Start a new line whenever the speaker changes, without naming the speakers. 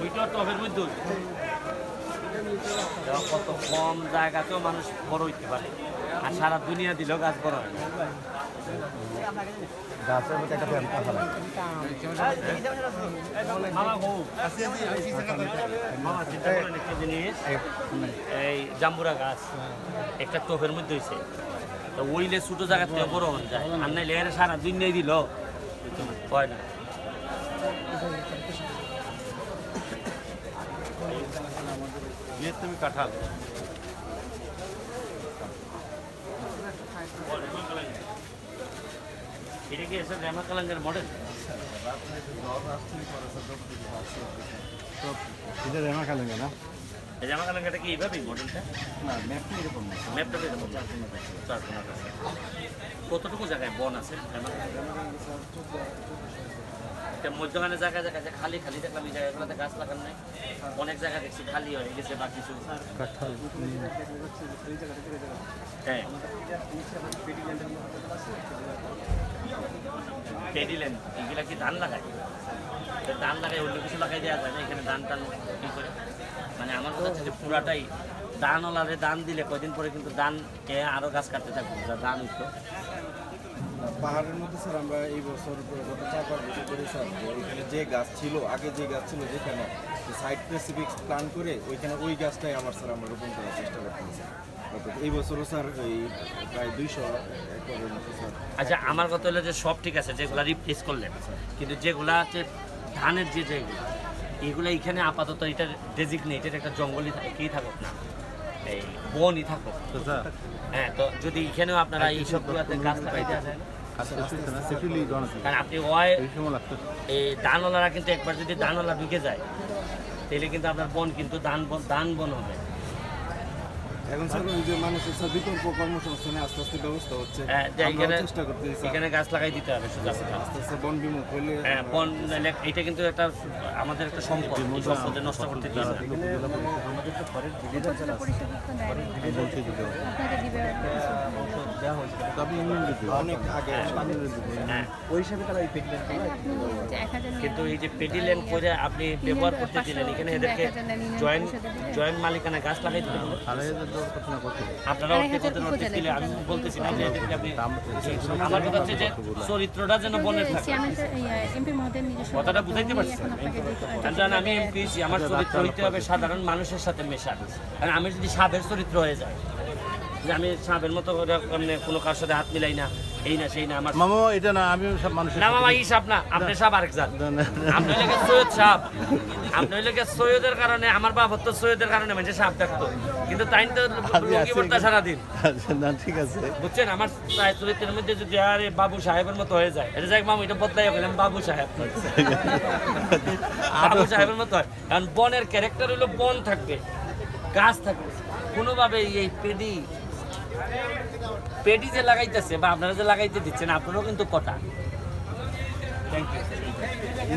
ওইটা মধ্যে কত কম জায়গাতেও মানুষ বড় হইতে পারে। আর সারা দুনিয়া দিলেও গাছ বড় হয়
গাছের মধ্যে একটা
এই জাম্বুরা গাছ একটা টোপের মধ্যে হয়েছে তো ওইলে ছোট জায়গা থেকে বড় হন যায়। আর নাইলে এর সারা দুনিয়ায় দিল হয় না।
তুমি কাঁঠাল।
এটা কি এসে রেমা কালাঙ্গের মডেল
এটা রেমা খালেন না।
রেমা কালাঙ্গাটা কি এইভাবেই মডেলটা
না ম্যাপটি এরকম
ম্যাপটা এরকম চার কোণা আছে। কতটুকু জায়গায় বন আছে রেমা মধ্যখানে জায়গা জায়গা যে খালি খালি দেখলাম এই জায়গাগুলোতে গাছ লাগান নাই। অনেক জায়গা দেখছি খালি হয়ে গেছে বা কিছু। হ্যাঁ। পেডিল্যান্ড এগুলা কি ধান লাগায়? ধান লাগাই অন্য কিছু লাগাই দেওয়া যায় না এখানে ধান টান কি করে। মানে আমার কথা হচ্ছে যে পুরাটাই ধান ওলারে ধান দিলে কয়দিন পরে কিন্তু ধান এ আরও গাছ কাটতে থাকব ধান উঠতো
পাহাড়ের মধ্যে স্যার আমরা এই বছর গত চার পাঁচ বছর ধরে স্যার যে ওইখানে যে গাছ ছিল আগে যে গাছ ছিল যেখানে সাইড স্পেসিফিক প্ল্যান করে ওইখানে ওই গাছটাই আবার স্যার আমরা রোপণ করার চেষ্টা করতেছি। এই বছরও স্যার এই প্রায় দুইশো একরের মতো স্যার
আচ্ছা আমার কথা হলো যে সব ঠিক আছে যেগুলা রিপ্লেস করলেন কিন্তু যেগুলা আছে ধানের যে যেগুলো এগুলো এখানে আপাতত এটা ডেজিগনেটেড একটা জঙ্গলই থাকে কি থাকুক না এই বনই থাকুক।
তো স্যার
হ্যাঁ তো যদি এখানেও আপনারা এই সবগুলোতে গাছ লাগাইতে দেওয়া কারণ আপনি ওয়াই
এই সময় লাগতো
এই ধানওয়ালারা কিন্তু একবার যদি দানওয়ালা ঢুকে যায় তাহলে কিন্তু আপনার বন কিন্তু দান বন দান বন হবে।
এখন স্যার ওই যে মানুষের স্যার বিকল্প কর্মসংস্থানে আস্তে আস্তে ব্যবস্থা হচ্ছে।
হ্যাঁ, এখানে-
চেষ্টা করতেছি স্যার।
এখানে গাছ লাগাই দিতে হবে শুধু।
আস্তে আস্তে বন বিমুখ হলে
হ্যাঁ বন এটা কিন্তু একটা আমাদের একটা সম্পদ এই সম্পদে নষ্ট করতে দিই
পরিষদ তো
হবে।
হ্যাঁ।
যে এক হাজার
কিন্তু এই যে পেডিল্যান্ড করে আপনি ব্যবহার করতে দিলেন এখানে এদেরকে জয়েন্ট জয়েন্ট মালিকানা গাছ লাগাই দিতে
আড়াই
আপনারা দিলে আমি বলতেছি না যে আমার কথা হচ্ছে যে চরিত্রটা যেন বনের থাকে।
এমপি
কথাটা বুঝাইতে পারছি কারণ আমি এমপি আমার চরিত্র হইতে হবে সাধারণ মানুষের সাথে কারণ আমি যদি সাবের চরিত্র হয়ে যায় যে আমি সাপের মতো কোনো কার সাথে হাত মিলাই না এই না সেই না আমার
মামা এটা না আমি সব মানুষের
না মামা ই সাপ না আপনি সাপ আরেক জাত। আপনি লেগে সৈয়দ সাপ। আপনি লেগে সৈয়দের কারণে আমার বাপ তো সৈয়দের কারণে মানে সাপ দেখতো। কিন্তু তাই তো রোগী পড়তা সারাদিন।
আচ্ছা, না ঠিক আছে।
বুঝছেন আমার চরিত্রের মধ্যে যদি আরে বাবু সাহেবের মতো হয়ে যায় এটা যাই মামু এটা বদলাই গেলাম বাবু সাহেব। বাবু সাহেবের মতো হয়। কারণ বনের ক্যারেক্টার হলো বন থাকবে গাছ থাকবে। কোনোভাবে এই পেডি পেডি যে লাগাইতেছে বা আপনারা যে লাগাইতে দিচ্ছেন আপনারাও কিন্তু কটা। Thank you